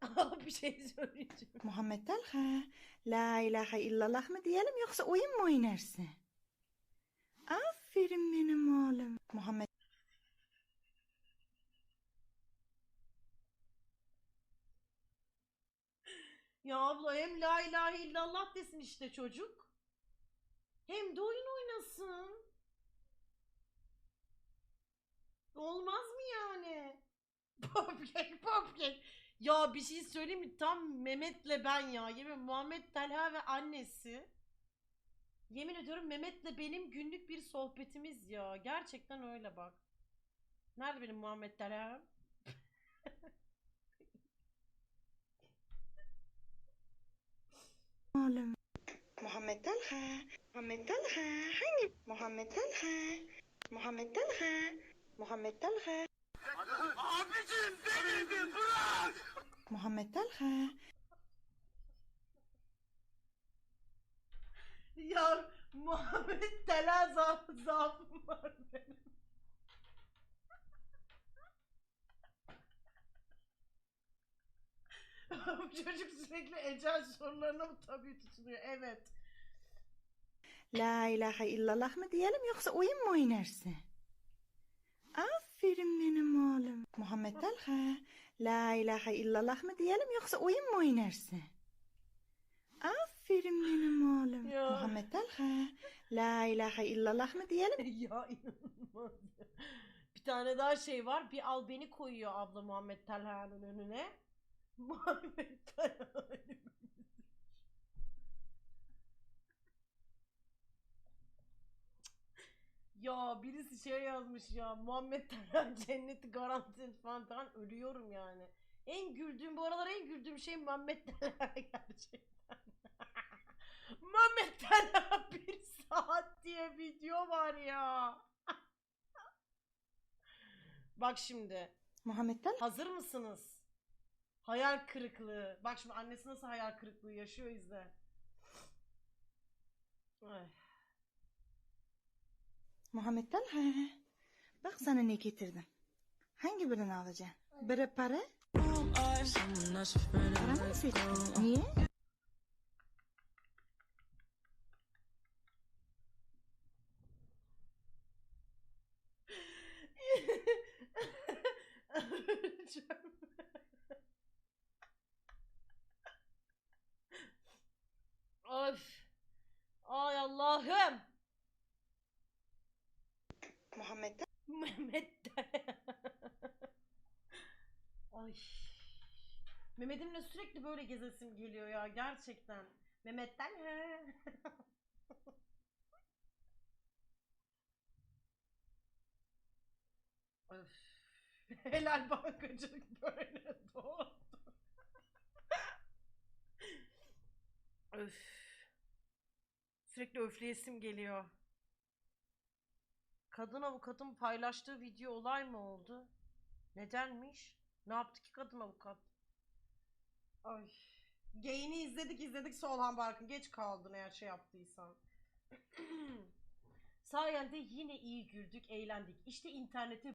bir şey söyleyeceğim. Muhammed Talha, La ilahe illallah mı diyelim yoksa oyun mu oynarsın? Aferin benim oğlum. Muhammed Ya abla hem la ilahe illallah desin işte çocuk. Hem de oyun oynasın. Olmaz mı yani? Popkek popkek. Ya bir şey söyleyeyim mi? Tam Mehmet'le ben ya. Yemin Muhammed Talha ve annesi. Yemin ediyorum Mehmet'le benim günlük bir sohbetimiz ya. Gerçekten öyle bak. Nerede benim Muhammed Talha? oğlum. Muhammed Talha, Muhammed Talha, hangi? Muhammed Talha, Muhammed Talha, Muhammed Talha. Abicim beni bırak! Muhammed Talha, Ya Muhammed Tela zaaf, zaafım var benim. Bu çocuk sürekli ecel sorularına mı tabii tutuluyor? Evet. La ilahe illallah mı diyelim yoksa oyun mu oynarsın? Aferin benim oğlum. Muhammed Talha, La ilahe illallah mı diyelim yoksa oyun mu oynarsın? Aferin benim oğlum. Ya. Muhammed Talha, La ilahe illallah mı diyelim ya inanılmaz. Bir tane daha şey var. Bir al beni koyuyor abla Muhammed Talha'nın önüne. Muhammed Talha Ya birisi şey yazmış ya Muhammed Talha cenneti garanti falan falan ölüyorum yani. En güldüğüm bu aralar en güldüğüm şey Muhammed Talha gerçekten. Muhammed Talha bir saat diye video var ya. Bak şimdi. Muhammed Talha, Hazır mısınız? Hayal kırıklığı. Bak şimdi annesi nasıl hayal kırıklığı yaşıyor izle. Ay. muhammad ha baq sana ne getirdim? Hangi birini olacaksın biri para? Aramayı seçtim. Niye? Mehmet de. Ay. Mehmet'imle sürekli böyle gezesim geliyor ya gerçekten. Mehmet'ten he. Öf. Helal bankacılık böyle doğdu. Öf. Sürekli öfleyesim geliyor. Kadın avukatın paylaştığı video olay mı oldu? Nedenmiş? Ne yaptı ki kadın avukat? Ay. Gayini izledik izledik Solhan Barkın. Geç kaldın eğer şey yaptıysan. Sayende yine iyi güldük, eğlendik. İşte internete